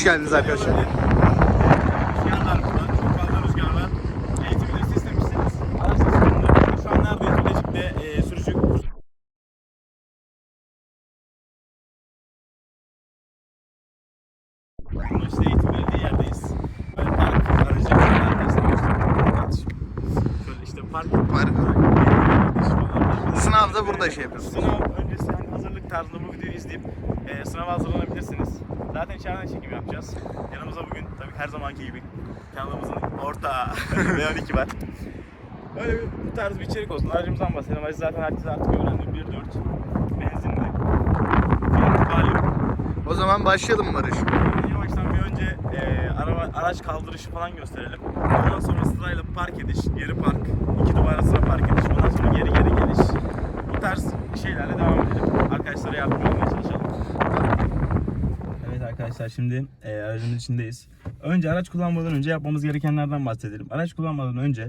Hoş geldiniz arkadaşlar. Rüzgarlar buradan, çok fazla rüzgar var. Eğitim videosu istemişsiniz. Araçta sıkıntı. Şu an neredeyiz? Bilecik'te e, sürücü kursu. Bunun işte eğitim verildiği yerdeyiz. Böyle park aracı arkadaşlar. Şöyle işte park. Park. Sınav Sınavda burada şey yapıyorsun. Sınav öncesi hani hazırlık tarzında bu videoyu izleyip e, sınava hazırlanabilirsiniz. Zaten içeriden çekim yapacağız. Yanımızda bugün tabii her zamanki gibi kanalımızın ortağı V12 var. Böyle bir, bu tarz bir içerik olsun. Aracımızdan bahsedelim. Aracı zaten herkes artık öğrendi. 1.4 benzinli. O zaman başlayalım Barış. Yavaştan bir önce e, araba, araç kaldırışı falan gösterelim. Ondan sonra sırayla park ediş, geri park, iki duvar arasına park ediş, ondan sonra geri geri geliş. Bu tarz şeylerle devam edelim. Arkadaşlara yardımcı olmaya çalışalım. Evet arkadaşlar şimdi e, aracın içindeyiz. Önce araç kullanmadan önce yapmamız gerekenlerden bahsedelim. Araç kullanmadan önce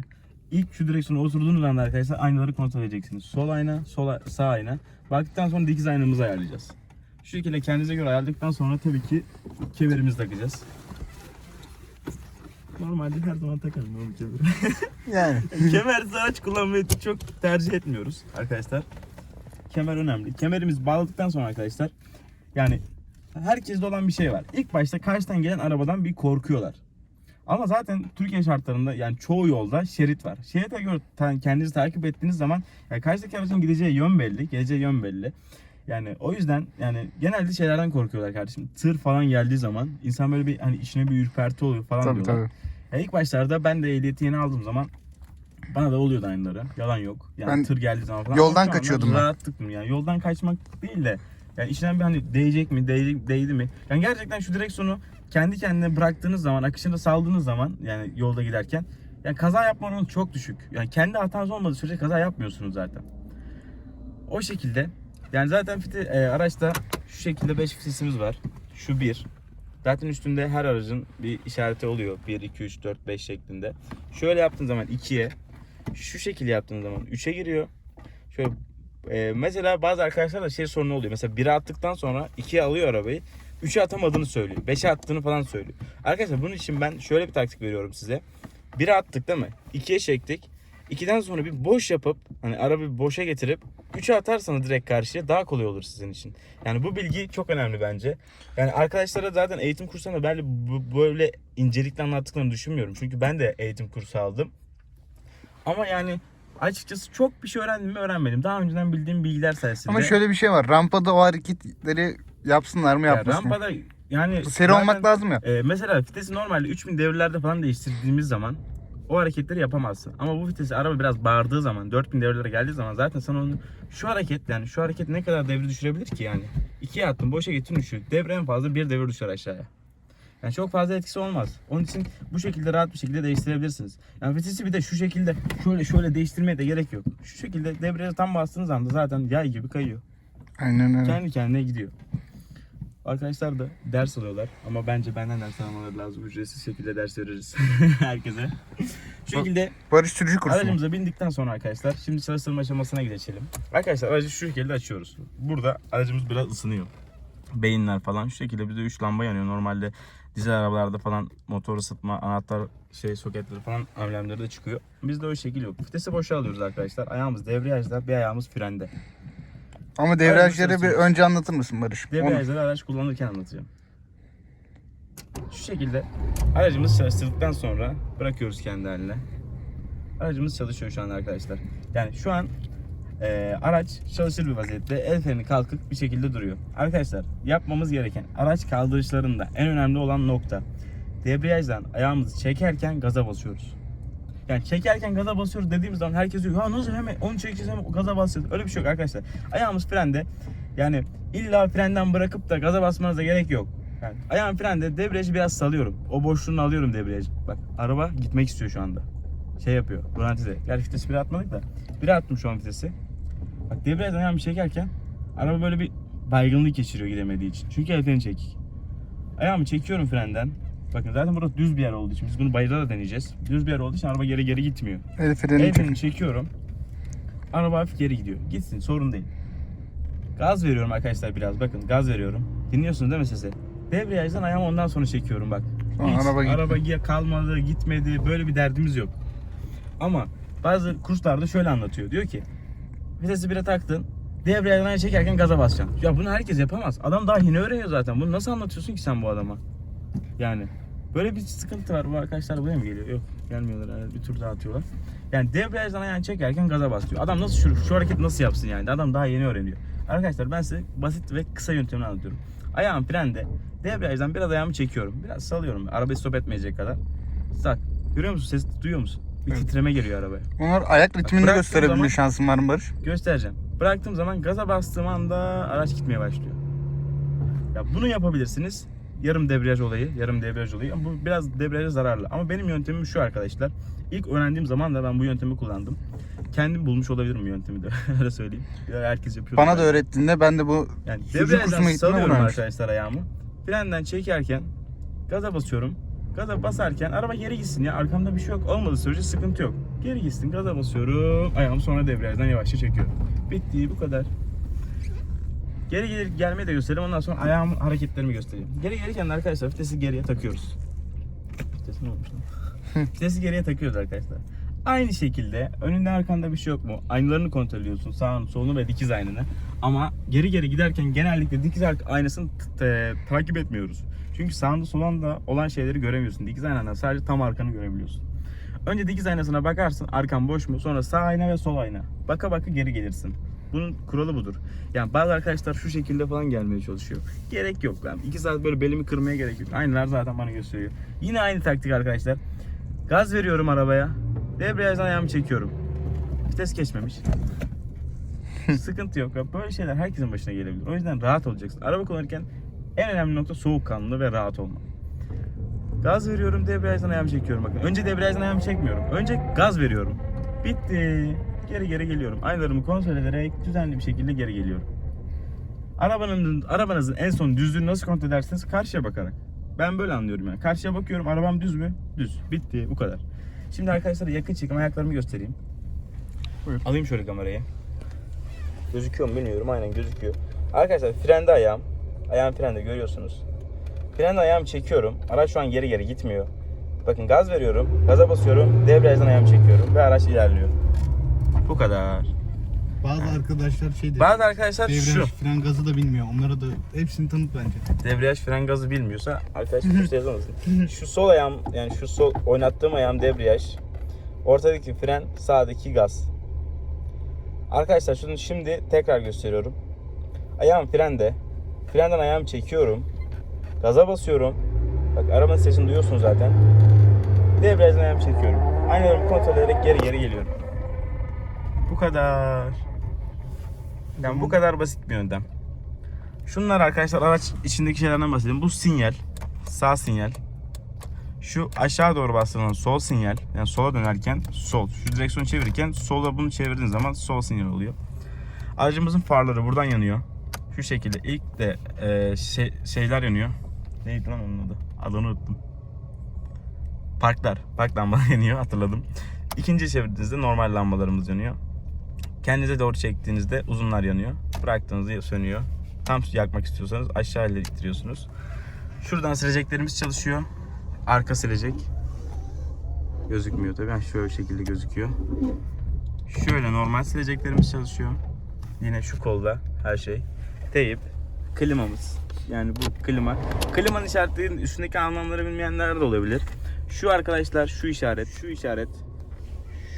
ilk şu direksiyona oturduğunuz anda arkadaşlar aynaları kontrol edeceksiniz. Sol ayna, sol sağ ayna. Baktıktan sonra dikiz aynamızı ayarlayacağız. Şu şekilde kendinize göre ayarladıktan sonra tabii ki kemerimizi takacağız. Normalde her zaman takarım oğlum kemeri. Yani. Kemersiz araç kullanmayı çok tercih etmiyoruz arkadaşlar. Kemer önemli. Kemerimizi bağladıktan sonra arkadaşlar yani herkeste olan bir şey var. İlk başta karşıdan gelen arabadan bir korkuyorlar. Ama zaten Türkiye şartlarında yani çoğu yolda şerit var. Şerite göre kendinizi takip ettiğiniz zaman yani karşıdaki aracın gideceği yön belli, geleceği yön belli. Yani o yüzden yani genelde şeylerden korkuyorlar kardeşim. Tır falan geldiği zaman insan böyle bir hani içine bir ürperti oluyor falan Tabii diyorlar. tabii. Ya ilk başlarda ben de ehliyeti yeni aldığım zaman bana da oluyordu aynıları. Yalan yok. Yani Ben tır geldiği zaman falan. yoldan Ama kaçıyordum ben. Rahatlıktım yani. Yoldan kaçmak değil de yani içinden bir hani değecek mi, değdi, değdi mi? Yani gerçekten şu direksiyonu kendi kendine bıraktığınız zaman, akışını saldığınız zaman yani yolda giderken yani kaza yapma oranı çok düşük. Yani kendi hatanız olmadığı sürece kaza yapmıyorsunuz zaten. O şekilde yani zaten fite, e, araçta şu şekilde 5 fitesimiz var. Şu bir. Zaten üstünde her aracın bir işareti oluyor. 1, 2, 3, 4, 5 şeklinde. Şöyle yaptığın zaman 2'ye, şu şekilde yaptığın zaman 3'e giriyor. Şöyle e, mesela bazı arkadaşlar da şey sorunu oluyor. Mesela 1'e attıktan sonra 2'ye alıyor arabayı. 3'e atamadığını söylüyor. 5'e attığını falan söylüyor. Arkadaşlar bunun için ben şöyle bir taktik veriyorum size. 1'e attık değil mi? 2'ye çektik. 2'den sonra bir boş yapıp hani arabayı boşa getirip 3'e atarsanız direkt karşıya daha kolay olur sizin için. Yani bu bilgi çok önemli bence. Yani arkadaşlara zaten eğitim kurslarında ben böyle incelikle anlattıklarını düşünmüyorum. Çünkü ben de eğitim kursu aldım. Ama yani açıkçası çok bir şey öğrendim mi öğrenmedim. Daha önceden bildiğim bilgiler sayesinde. Ama şöyle bir şey var. Rampada o hareketleri yapsınlar mı Ya yapmasınlar mı? rampada yani Seri zaten- olmak lazım ya. e, mesela vitesi normalde 3000 devirlerde falan değiştirdiğimiz zaman o hareketleri yapamazsın. Ama bu vitesi araba biraz bağırdığı zaman 4000 devirlere geldiği zaman zaten sana onu şu hareket yani şu hareket ne kadar devri düşürebilir ki yani? İkiye attın boşa gittin düşüyor. Devre en fazla bir devir düşer aşağıya. Yani çok fazla etkisi olmaz. Onun için bu şekilde rahat bir şekilde değiştirebilirsiniz. Yani vitesi bir de şu şekilde şöyle şöyle değiştirmeye de gerek yok. Şu şekilde debriyaja tam bastığınız anda zaten yay gibi kayıyor. Aynen öyle. Kendi kendine gidiyor. Arkadaşlar da ders alıyorlar ama bence benden ders almaları lazım. Ücretsiz şekilde ders veririz herkese. Şu şekilde Barış sürücü kursu mu? aracımıza bindikten sonra arkadaşlar şimdi çalıştırma aşamasına geçelim. Arkadaşlar aracı şu şekilde açıyoruz. Burada aracımız biraz ısınıyor. Beyinler falan şu şekilde bir de 3 lamba yanıyor. Normalde dizel arabalarda falan motor ısıtma, anahtar şey soketleri falan amblemleri de çıkıyor. Bizde o şekil yok. Vitesi boşa alıyoruz arkadaşlar. Ayağımız debriyajda, bir ayağımız frende. Ama devrajları bir önce anlatır mısın Barış? Onu- Debriyajları araç kullanırken anlatacağım. Şu şekilde aracımızı çalıştırdıktan sonra bırakıyoruz kendi haline. Aracımız çalışıyor şu an arkadaşlar. Yani şu an e, araç çalışır bir vaziyette. El freni kalkık bir şekilde duruyor. Arkadaşlar yapmamız gereken araç kaldırışlarında en önemli olan nokta debriyajdan ayağımızı çekerken gaza basıyoruz. Yani çekerken gaza basıyoruz dediğimiz zaman herkes diyor ya nasıl hemen onu çekeceğiz hemen gaza basacağız. Öyle bir şey yok arkadaşlar. Ayağımız frende. Yani illa frenden bırakıp da gaza basmanıza gerek yok. Yani ayağım frende debriyajı biraz salıyorum. O boşluğunu alıyorum debriyajı. Bak araba gitmek istiyor şu anda. Şey yapıyor. Rölantide. Gerçi vitesi bir atmadık da. Bir attım şu an vitesi. Bak debriyajdan ayağımı çekerken araba böyle bir baygınlık geçiriyor gidemediği için. Çünkü el freni çekik. Ayağımı çekiyorum frenden. Bakın zaten burası düz bir yer olduğu için biz bunu bayırda da deneyeceğiz. Düz bir yer olduğu için araba geri geri gitmiyor. El freni El çek. frenini çekiyorum. Araba hafif geri gidiyor. Gitsin sorun değil. Gaz veriyorum arkadaşlar biraz. Bakın gaz veriyorum. Dinliyorsunuz değil mi sesi? Debriyajdan ayağımı ondan sonra çekiyorum bak. Sonra Hiç araba araba, kalmadı, gitmedi. Böyle bir derdimiz yok. Ama bazı kurslarda şöyle anlatıyor. Diyor ki vitesi bire taktın. Debriyajdan ayağı çekerken gaza basacaksın. Ya bunu herkes yapamaz. Adam daha yeni öğreniyor zaten. Bunu nasıl anlatıyorsun ki sen bu adama? Yani böyle bir sıkıntı var. Bu arkadaşlar buraya mı geliyor? Yok gelmiyorlar. herhalde. Bir tur daha atıyorlar. Yani debriyajdan ayağını çekerken gaza bas diyor. Adam nasıl şu, şu hareket nasıl yapsın yani? Adam daha yeni öğreniyor. Arkadaşlar ben size basit ve kısa yöntemini anlatıyorum. Ayağım frende. Debriyajdan biraz ayağımı çekiyorum. Biraz salıyorum. Arabayı stop etmeyecek kadar. Tak. Görüyor musun? Ses duyuyor musun? Bir Evet. titreme geliyor arabaya. Onlar ayak ritmini de Bıraktığın gösterebilme zaman- şansın var mı Barış? Göstereceğim. Bıraktığım zaman gaza bastığım anda araç gitmeye başlıyor. Ya bunu yapabilirsiniz. Yarım debriyaj olayı, yarım debriyaj olayı. Ama bu biraz debriyaja zararlı. Ama benim yöntemim şu arkadaşlar. İlk öğrendiğim zaman da ben bu yöntemi kullandım. Kendim bulmuş olabilirim yöntemi de öyle söyleyeyim. Ya herkes yapıyor. Bana da öğrettiğinde ben de bu Yani Sürücü debriyajdan kursuna gittiğinde salıyorum arkadaşlar ayağımı. Frenden çekerken gaza basıyorum. Gaza basarken araba geri gitsin ya. Arkamda bir şey yok. Olmadığı sürece sıkıntı yok. Geri gitsin. Gaza basıyorum. Ayağımı sonra debriyajdan yavaşça çekiyorum. Bitti bu kadar. Geri gelir gelmeyi de göstereyim. Ondan sonra ayağımın hareketlerimi göstereyim. Geri gelirken de arkadaşlar vitesi geriye takıyoruz. Vitesi ne olmuş lan? vitesi geriye takıyoruz arkadaşlar. Aynı şekilde önünde arkanda bir şey yok mu? Aynalarını kontrol ediyorsun. Sağını, solunu ve dikiz aynını. Ama geri geri giderken genellikle dikiz aynasını takip etmiyoruz. Çünkü sağında solanda olan şeyleri göremiyorsun. Dikiz aynasından sadece tam arkanı görebiliyorsun. Önce dikiz aynasına bakarsın arkan boş mu? Sonra sağ ayna ve sol ayna. Baka baka geri gelirsin. Bunun kuralı budur. Yani bazı arkadaşlar şu şekilde falan gelmeye çalışıyor. Gerek yok. Yani iki saat böyle belimi kırmaya gerek yok. Aynılar zaten bana gösteriyor. Yine aynı taktik arkadaşlar. Gaz veriyorum arabaya. Debriyajdan ayağımı çekiyorum. Vites geçmemiş. Sıkıntı yok. Böyle şeyler herkesin başına gelebilir. O yüzden rahat olacaksın. Araba kullanırken en önemli nokta soğukkanlı ve rahat olmak. Gaz veriyorum, debriyajdan ayağımı çekiyorum. Bakın önce debriyajdan ayağımı çekmiyorum. Önce gaz veriyorum. Bitti. Geri geri geliyorum. Aynalarımı kontrol ederek düzenli bir şekilde geri geliyorum. Arabanın arabanızın en son düzlüğünü nasıl kontrol edersiniz? Karşıya bakarak. Ben böyle anlıyorum yani. Karşıya bakıyorum. Arabam düz mü? Düz. Bitti. Bu kadar. Şimdi arkadaşlar yakın çekim ayaklarımı göstereyim. Buyur. Alayım şöyle kamerayı. Gözüküyor mu bilmiyorum. Aynen gözüküyor. Arkadaşlar frende ayağım. Ayağım frende görüyorsunuz. Frende ayağımı çekiyorum. Araç şu an geri geri gitmiyor. Bakın gaz veriyorum. Gaza basıyorum. Debriyajdan ayağımı çekiyorum. Ve araç ilerliyor. Bu kadar. Bazı arkadaşlar şey diyor. Bazı arkadaşlar Devraj, şu. fren gazı da bilmiyor. Onlara da hepsini tanıt bence. Debriyaj fren gazı bilmiyorsa arkadaş kursta yazamazsın. şu sol ayağım yani şu sol oynattığım ayağım debriyaj. Ortadaki fren sağdaki gaz. Arkadaşlar şunu şimdi tekrar gösteriyorum. Ayağım frende. Frenden ayağımı çekiyorum. Gaza basıyorum. Bak arabanın sesini duyuyorsunuz zaten. Debriyajdan ayağımı çekiyorum. Aynalarımı kontrol ederek geri geri geliyorum. Bu kadar. Yani bu kadar basit bir yöntem. Şunlar arkadaşlar araç içindeki şeylerden bahsedeyim. Bu sinyal. Sağ sinyal. Şu aşağı doğru bastırılan sol sinyal. Yani sola dönerken sol. Şu direksiyonu çevirirken sola bunu çevirdiğiniz zaman sol sinyal oluyor. Aracımızın farları buradan yanıyor. Şu şekilde ilk de e, şey, şeyler yanıyor. Neydi lan onun adı? Adını unuttum. Parklar. Park lambaları yanıyor hatırladım. İkinci çevirdiğinizde normal lambalarımız yanıyor. Kendinize doğru çektiğinizde uzunlar yanıyor. Bıraktığınızda sönüyor. Tam yakmak istiyorsanız aşağı ile ittiriyorsunuz. Şuradan sileceklerimiz çalışıyor. Arka silecek. Gözükmüyor tabii. Yani şöyle şekilde gözüküyor. Şöyle normal sileceklerimiz çalışıyor. Yine şu kolda her şey. Teyip. Klimamız. Yani bu klima. Klimanın işaretlerinin üstündeki anlamları bilmeyenler de olabilir. Şu arkadaşlar şu işaret, şu işaret,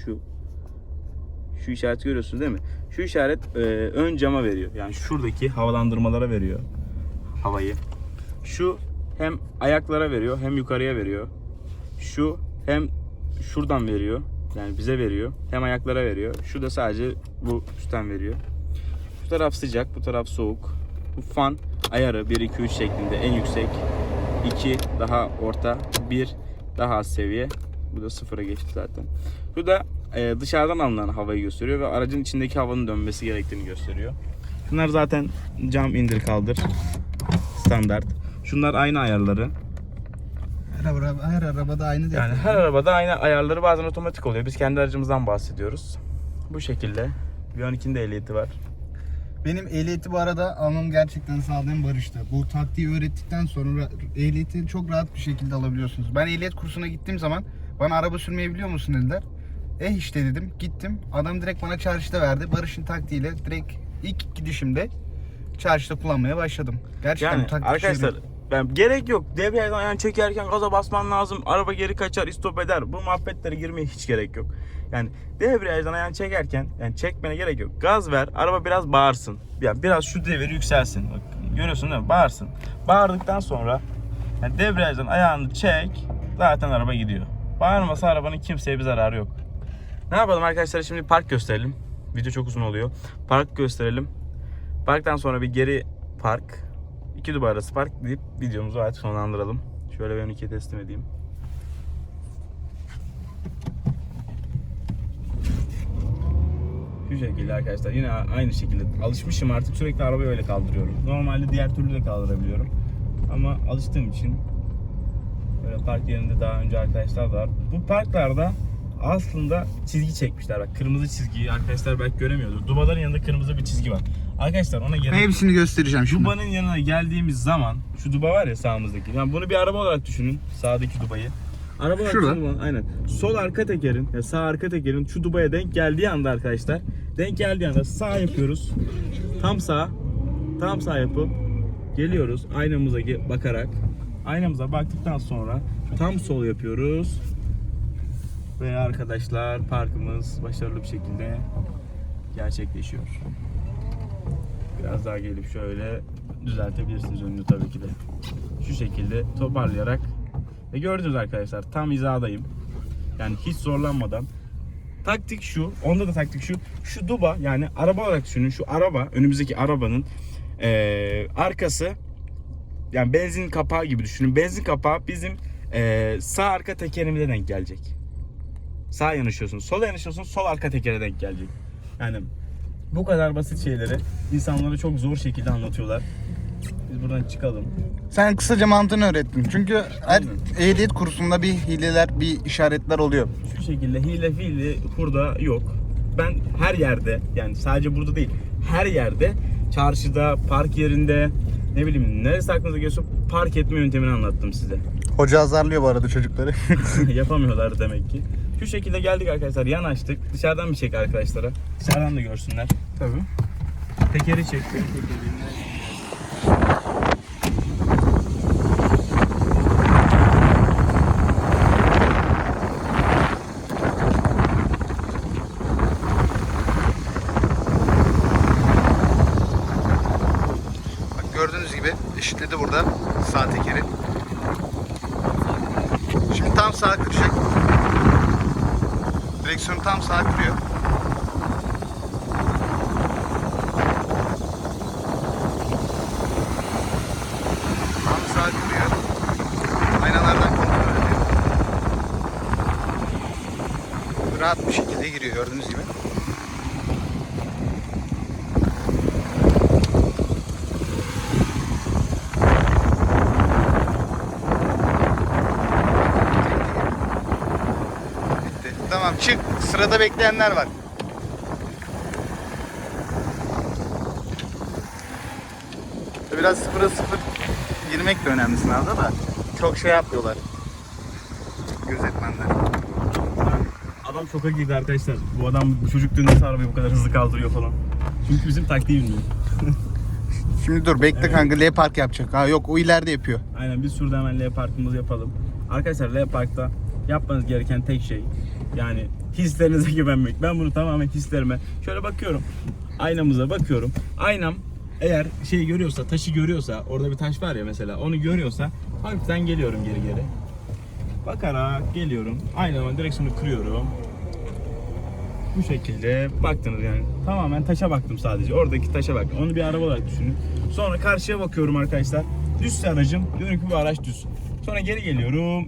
şu şu işareti görüyorsunuz değil mi? Şu işaret e, ön cama veriyor. Yani şuradaki havalandırmalara veriyor havayı. Şu hem ayaklara veriyor hem yukarıya veriyor. Şu hem şuradan veriyor. Yani bize veriyor. Hem ayaklara veriyor. Şu da sadece bu üstten veriyor. Bu taraf sıcak, bu taraf soğuk. Bu fan ayarı 1 2 3 şeklinde en yüksek. 2 daha orta, 1 daha az seviye. Bu da sıfıra geçti zaten. Bu da e, dışarıdan alınan havayı gösteriyor ve aracın içindeki havanın dönmesi gerektiğini gösteriyor. Bunlar zaten cam indir kaldır standart. Şunlar aynı ayarları. Her, araba, her arabada aynı değil. Yani her arabada aynı ayarları bazen otomatik oluyor. Biz kendi aracımızdan bahsediyoruz. Bu şekilde. Bir 12'nin de ehliyeti var. Benim ehliyeti bu arada almam gerçekten sağlayan Barış'ta. Bu taktiği öğrettikten sonra ehliyeti çok rahat bir şekilde alabiliyorsunuz. Ben ehliyet kursuna gittiğim zaman bana araba sürmeyi biliyor musun dediler. Eh işte dedim. Gittim. Adam direkt bana çarşıda verdi. Barış'ın taktiğiyle direkt ilk gidişimde çarşıda kullanmaya başladım. Gerçekten Yani taktik arkadaşlar yarıyor. Ben gerek yok. Debriyajdan ayağını çekerken gaza basman lazım. Araba geri kaçar, istop eder. Bu muhabbetlere girmeye hiç gerek yok. Yani debriyajdan ayağını çekerken yani çekmene gerek yok. Gaz ver, araba biraz bağırsın. Yani biraz şu deviri yükselsin. Bak, görüyorsun değil mi? Bağırsın. Bağırdıktan sonra yani debriyajdan ayağını çek. Zaten araba gidiyor. Bağırmasa arabanın kimseye bir zararı yok. Ne yapalım arkadaşlar şimdi park gösterelim. Video çok uzun oluyor. Park gösterelim. Parktan sonra bir geri park. İki Dubai arası park deyip videomuzu artık sonlandıralım. Şöyle ben ikiye teslim edeyim. Şu şekilde arkadaşlar yine aynı şekilde alışmışım artık sürekli arabayı öyle kaldırıyorum. Normalde diğer türlü de kaldırabiliyorum. Ama alıştığım için böyle park yerinde daha önce arkadaşlar da var. Bu parklarda aslında çizgi çekmişler. Bak kırmızı çizgiyi arkadaşlar belki göremiyordur. Dubaların yanında kırmızı bir çizgi var. Arkadaşlar ona gerek hepsini göstereceğim şimdi. Duba'nın yanına geldiğimiz zaman şu Duba var ya sağımızdaki. Yani bunu bir araba olarak düşünün. Sağdaki Duba'yı. Araba olarak Şurada. düşünün Aynen. Sol arka tekerin, ya sağ arka tekerin şu Duba'ya denk geldiği anda arkadaşlar. Denk geldiği anda sağ yapıyoruz. Tam sağ. Tam sağ yapıp geliyoruz aynamıza bakarak. Aynamıza baktıktan sonra tam sol yapıyoruz. Ve arkadaşlar parkımız başarılı bir şekilde gerçekleşiyor. Biraz daha gelip şöyle düzeltebilirsiniz önünü tabii ki de. Şu şekilde toparlayarak ve gördünüz arkadaşlar tam hizadayım. Yani hiç zorlanmadan. Taktik şu, onda da taktik şu. Şu duba yani araba olarak düşünün. Şu araba, önümüzdeki arabanın eee, arkası yani benzin kapağı gibi düşünün. Benzin kapağı bizim eee, sağ arka tekerimize denk gelecek. Sağ yanaşıyorsunuz, sola yanaşıyorsunuz, sol arka tekere denk gelecek. Yani bu kadar basit şeyleri insanlara çok zor şekilde anlatıyorlar. Biz buradan çıkalım. Sen kısaca mantığını öğrettin. Çünkü her ehliyet kursunda bir hileler, bir işaretler oluyor. Şu şekilde hile fiili burada yok. Ben her yerde yani sadece burada değil her yerde çarşıda, park yerinde ne bileyim neresi aklınıza geliyorsa park etme yöntemini anlattım size. Hoca azarlıyor bu arada çocukları. Yapamıyorlar demek ki. Şu şekilde geldik arkadaşlar yanaştık. Dışarıdan bir çek arkadaşlara. Dışarıdan da görsünler. Tabii. Tekeri çek. Bak gördüğünüz gibi eşitledi burada sağ tekeri. Şimdi tam sağa kıracak. Direksiyonu tam sağa kırıyor. Tam sağa kırıyor. Aynalardan kontrol ediyor. Rahat bir şekilde giriyor gördüğünüz gibi. Bitti. Tamam çık. Sırada bekleyenler var. Biraz sıfıra sıfır girmek de önemli sınavda da. Çok şey yapıyorlar. Gözetmenler. Adam şoka girdi arkadaşlar. Bu adam bu çocuk dün nasıl arabayı bu kadar hızlı kaldırıyor falan. Çünkü bizim taktiği bilmiyor. Şimdi dur bekle kanka L park yapacak. Ha yok o ileride yapıyor. Aynen biz şurada hemen L parkımızı yapalım. Arkadaşlar L parkta yapmanız gereken tek şey yani hislerinize güvenmek. Ben bunu tamamen hislerime şöyle bakıyorum. Aynamıza bakıyorum. Aynam eğer şey görüyorsa, taşı görüyorsa, orada bir taş var ya mesela, onu görüyorsa hafiften geliyorum geri geri. Bakarak geliyorum. Aynama direksiyonu kırıyorum. Bu şekilde baktınız yani. Tamamen taşa baktım sadece. Oradaki taşa bak. Onu bir araba olarak düşünün. Sonra karşıya bakıyorum arkadaşlar. Düzse aracım. Diyorum ki bu araç düz. Sonra geri geliyorum.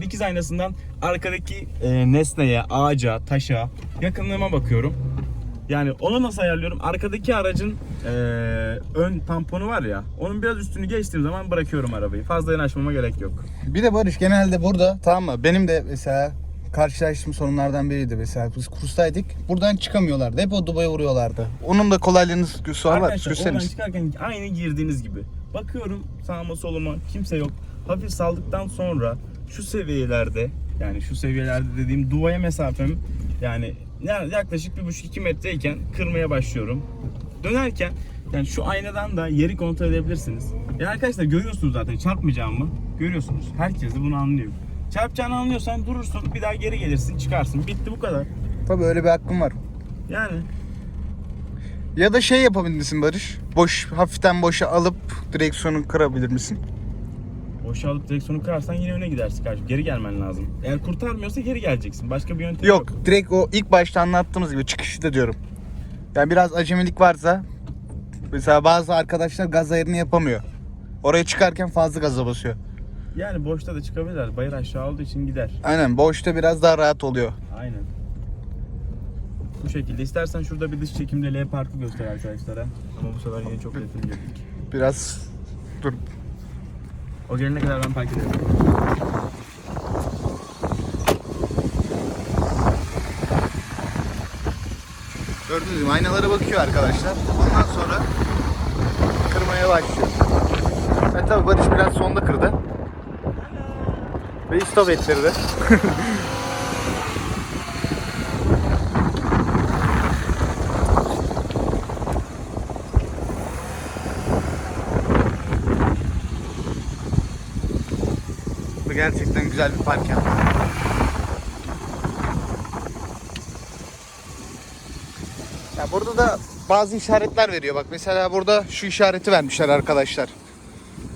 Dikiz aynasından arkadaki e, nesneye, ağaca, taşa yakınlığıma bakıyorum. Yani onu nasıl ayarlıyorum? Arkadaki aracın e, ön tamponu var ya. Onun biraz üstünü geçtiğim zaman bırakıyorum arabayı. Fazla yanaşmama gerek yok. Bir de Barış genelde burada tamam mı? Benim de mesela karşılaştığım sorunlardan biriydi mesela. Biz kurstaydık. Buradan çıkamıyorlardı. Hep o dubaya vuruyorlardı. Onun da kolaylığını var. var. Arkadaşlar oradan çıkarken aynı girdiğiniz gibi. Bakıyorum sağıma soluma kimse yok. Hafif saldıktan sonra şu seviyelerde yani şu seviyelerde dediğim duvaya mesafem yani ya- yaklaşık 1,5-2 metreyken kırmaya başlıyorum. Dönerken yani şu aynadan da yeri kontrol edebilirsiniz. Ya arkadaşlar görüyorsunuz zaten çarpmayacağımı görüyorsunuz. Herkes de bunu anlıyor. Çarpacağını anlıyorsan durursun bir daha geri gelirsin çıkarsın bitti bu kadar. Tabii öyle bir hakkım var. Yani Ya da şey yapabilir misin Barış? Boş, hafiften boşa alıp direksiyonu kırabilir misin? Boşa alıp direksiyonu kırarsan yine öne gidersin kardeşim. Geri gelmen lazım. Eğer kurtarmıyorsa geri geleceksin. Başka bir yöntem yok. Yok, direkt o ilk başta anlattığımız gibi çıkışta diyorum. Yani biraz acemilik varsa mesela bazı arkadaşlar gaz ayarını yapamıyor. Oraya çıkarken fazla gaza basıyor. Yani boşta da çıkabilirler. Bayır aşağı olduğu için gider. Aynen boşta biraz daha rahat oluyor. Aynen. Bu şekilde. İstersen şurada bir dış çekimde L parkı göster arkadaşlara. Ama bu sefer yine çok yakın girdik. Biraz dur. O gelene kadar ben park ederim. Gördünüz mü? Aynalara bakıyor arkadaşlar. Ondan sonra kırmaya başlıyor. Ben tabii Barış biraz sonda kırdı. Ve stop ettirdi. gerçekten güzel bir park yaptı. Ya burada da bazı işaretler veriyor. Bak mesela burada şu işareti vermişler arkadaşlar.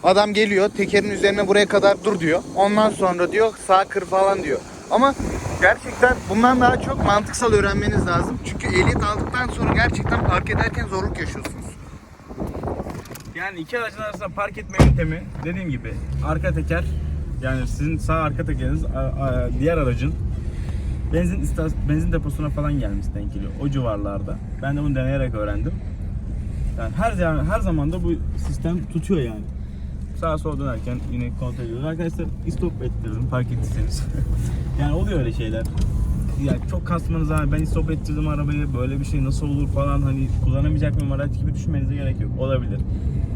Adam geliyor tekerin üzerine buraya kadar dur diyor. Ondan sonra diyor sağ kır falan diyor. Ama gerçekten bundan daha çok mantıksal öğrenmeniz lazım. Çünkü ehliyet aldıktan sonra gerçekten park ederken zorluk yaşıyorsunuz. Yani iki aracın arasında park etme yöntemi dediğim gibi arka teker yani sizin sağ arka tekeriniz diğer aracın benzin istas- benzin deposuna falan gelmiş denk geliyor. O civarlarda. Ben de bunu deneyerek öğrendim. Yani her zaman her zaman da bu sistem tutuyor yani. Sağa sola dönerken yine kontrol ediyoruz. Arkadaşlar stop ettirdim fark ettiyseniz. yani oluyor öyle şeyler. Yani çok kasmanız abi ben stop ettirdim arabayı böyle bir şey nasıl olur falan hani kullanamayacak mıyım araç gibi düşünmenize gerek yok. Olabilir.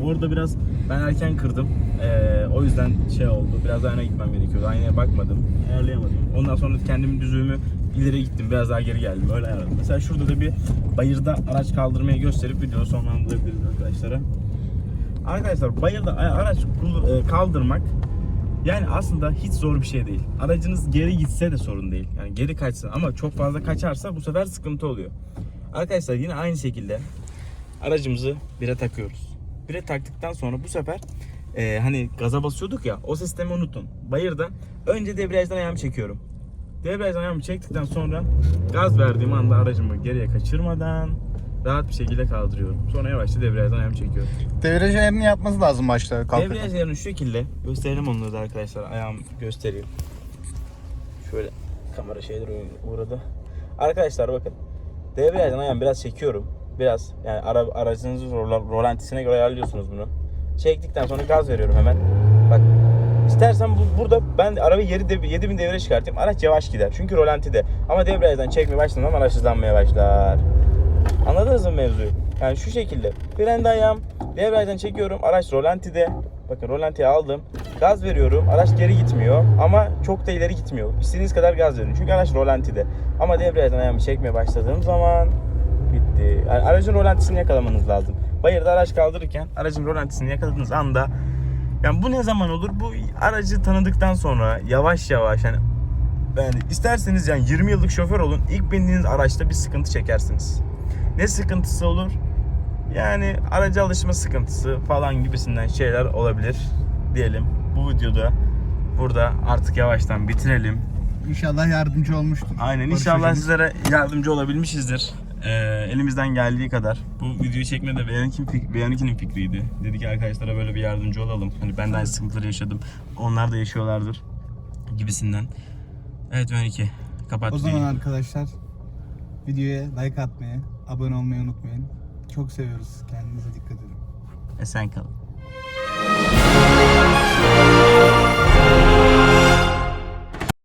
Orada biraz ben erken kırdım. Ee, o yüzden şey oldu. Biraz öne gitmem gerekiyordu. Aynaya bakmadım. Ayarlayamadım. Ondan sonra kendim düzüğümü ileri gittim. Biraz daha geri geldim. Öyle ayarladım. Mesela şurada da bir bayırda araç kaldırmayı gösterip videoyu sonlandırabiliriz arkadaşlara. Arkadaşlar bayırda araç e, kaldırmak yani aslında hiç zor bir şey değil. Aracınız geri gitse de sorun değil. Yani geri kaçsın ama çok fazla kaçarsa bu sefer sıkıntı oluyor. Arkadaşlar yine aynı şekilde aracımızı bire takıyoruz. Bire taktıktan sonra bu sefer e, hani gaza basıyorduk ya o sistemi unutun. Bayırda önce debriyajdan ayağımı çekiyorum. Debriyajdan ayağımı çektikten sonra gaz verdiğim anda aracımı geriye kaçırmadan rahat bir şekilde kaldırıyorum. Sonra yavaşça debriyajdan ayağımı çekiyorum. Devreci ayarını yapması lazım başta kalkarken. Debriyaj ayarını şu şekilde gösterelim onları da arkadaşlar. Ayağım göstereyim. Şöyle kamera şeyler uğradı. Arkadaşlar bakın. Debriyajdan ayağımı biraz çekiyorum. Biraz yani ara, aracınızın rola- rolantisine göre ayarlıyorsunuz bunu. Çektikten sonra gaz veriyorum hemen. Bak İstersen bu, burada ben arabayı yeri de, 7000 devre çıkartayım. Araç yavaş gider. Çünkü rolantide. Ama debriyajdan çekmeye başladığım zaman araç hızlanmaya başlar. Anladınız mı mevzuyu? Yani şu şekilde. Frende ayağım. Debriyajdan çekiyorum. Araç rolantide. Bakın rolantiye aldım. Gaz veriyorum. Araç geri gitmiyor. Ama çok da ileri gitmiyor. İstediğiniz kadar gaz verin. Çünkü araç rolantide. Ama debriyajdan ayağımı çekmeye başladığım zaman bitti. Yani aracın rolantisini yakalamanız lazım. Bayırda araç kaldırırken aracın rolantisini yakaladığınız anda yani bu ne zaman olur? Bu aracı tanıdıktan sonra yavaş yavaş yani yani isterseniz yani 20 yıllık şoför olun ilk bindiğiniz araçta bir sıkıntı çekersiniz. Ne sıkıntısı olur? Yani araca alışma sıkıntısı falan gibisinden şeyler olabilir diyelim. Bu videoda burada artık yavaştan bitirelim. İnşallah yardımcı olmuştur. Aynen Barış inşallah hocamız. sizlere yardımcı olabilmişizdir. Ee, elimizden geldiği kadar. Bu videoyu çekmede Beyan'ın fik Beyan'ınkinin fikriydi. Dedi ki arkadaşlara böyle bir yardımcı olalım. Hani ben de aynı sıkıntıları yaşadım. Onlar da yaşıyorlardır. Gibisinden. Evet Beyan'ınki. Kapat O videoyu. zaman arkadaşlar videoya like atmayı, abone olmayı unutmayın. Çok seviyoruz. Kendinize dikkat edin. Esen kalın.